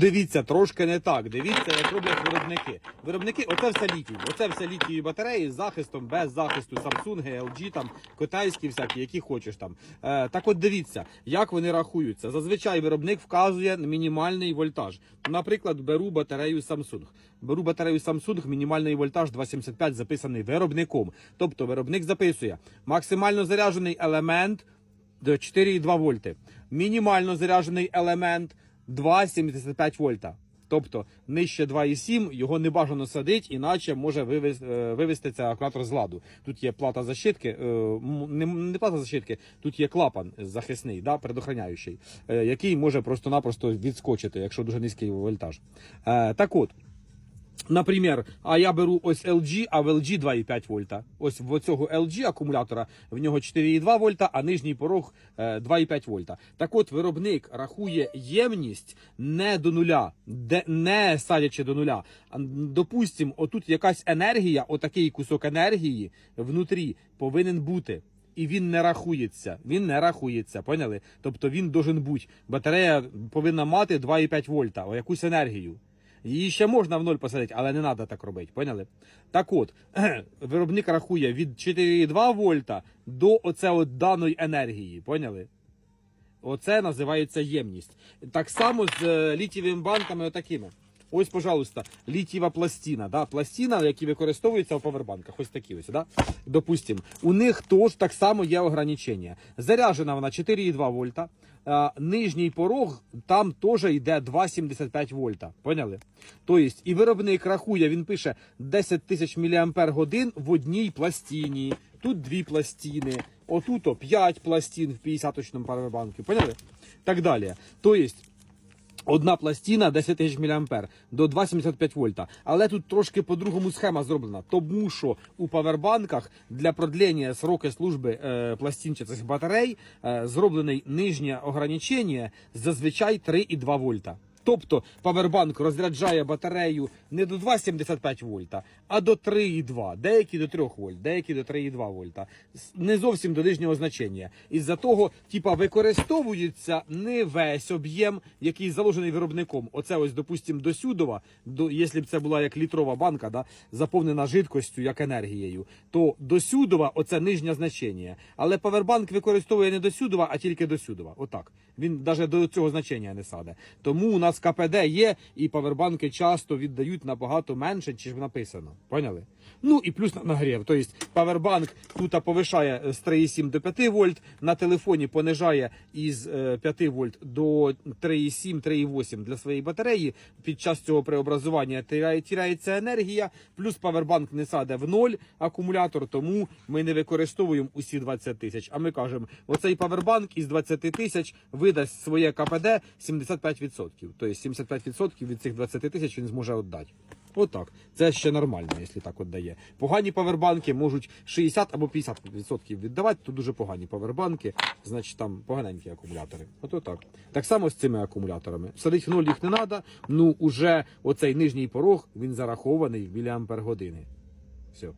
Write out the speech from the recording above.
Дивіться, трошки не так. Дивіться, як роблять виробники. Виробники, оце все літій. Оце все літій батареї з захистом, без захисту Samsung, LG, там китайські всякі, які хочеш там. Е, так от дивіться, як вони рахуються. Зазвичай виробник вказує мінімальний вольтаж. Наприклад, беру батарею Samsung. Беру батарею Samsung, мінімальний вольтаж 2,75 записаний виробником. Тобто виробник записує максимально заряджений елемент до 4,2 вольти. Мінімально заряджений елемент 2,75 вольта. Тобто нижче 2,7 його не бажано садити, іначе може вивести, вивести цей акумулятор з ладу. Тут є плата защитки, е, не, не плата защитки, тут є клапан захисний, да, предохраняючий, е, який може просто-напросто відскочити, якщо дуже низький вольтаж. Е, Так от. Наприклад, а я беру ось LG, а в LG 2,5 вольта. Ось в цього LG акумулятора в нього 4,2 вольта, а нижній порог е, 2,5 вольта. Так от виробник рахує ємність не до нуля, де не садячи до нуля. А, м, Допустим, отут якась енергія, отакий кусок енергії внутрі повинен бути. І він не рахується. Він не рахується, поняли? Тобто він должен бути. Батарея повинна мати 2,5 вольта, о якусь енергію. Її ще можна в ноль посадити, але не треба так робити, поняли? Так от, виробник рахує від 4,2 вольта до оце от даної енергії, поняли? Оце називається ємність. Так само з е, літієвими банками отакими. Ось, пожалуйста, літієва пластина. Да? Пластина, які використовуються в павербанках. Ось такі ось. Да? Допустим, у них теж так само є ограничення. Заряджена вона 4,2 вольта. Нижній порог там теж йде 2,75 вольта. Поняли? Тобто, і виробник рахує, він пише 10 тисяч мАч в одній пластині. Тут дві пластини, отут 5 пластин в 50-точному павербанку. Поняли? Так далі. Тобто, Одна пластина 10 тисяч мА до 2,75 вольта. Але тут трошки по-другому схема зроблена. Тому що у павербанках для продлення сроки служби е, пластинчатих батарей е, зроблений нижнє ограничення зазвичай 3,2 вольта. Тобто павербанк розряджає батарею не до 2,75 вольта, а до 3,2. Деякі до 3 вольт, деякі до 3,2 вольта. Не зовсім до нижнього значення. Із-за того, типа, використовується не весь об'єм, який заложений виробником. Оце ось, допустим, до сюдова, до, якщо б це була як літрова банка, да, заповнена жидкостю, як енергією, то до сюдова оце нижнє значення. Але павербанк використовує не до сюдова, а тільки до сюдова. Отак. Він навіть до цього значення не саде. Тому у нас КПД є, і павербанки часто віддають набагато менше, ніж написано. Поняли? Ну і плюс на нагрів. Тобто павербанк тут повишає е, з 3,7 до 5 вольт, на телефоні понижає із е, 5 вольт до 3,7-3,8 для своєї батареї. Під час цього преобразування тіряє- тіряється енергія, плюс павербанк не саде в ноль акумулятор, тому ми не використовуємо усі 20 тисяч. А ми кажемо, оцей павербанк із 20 тисяч видасть своє КПД 75%. Тобто 75% від цих 20 тисяч він зможе віддати. Отак. Це ще нормально, якщо так от. Погані павербанки можуть 60 або 50% віддавати, то дуже погані павербанки, значить там поганенькі акумулятори. Ото так. Так само з цими акумуляторами. Садить в ноль їх не треба, ну уже оцей нижній порог він зарахований в міліампер години. Все.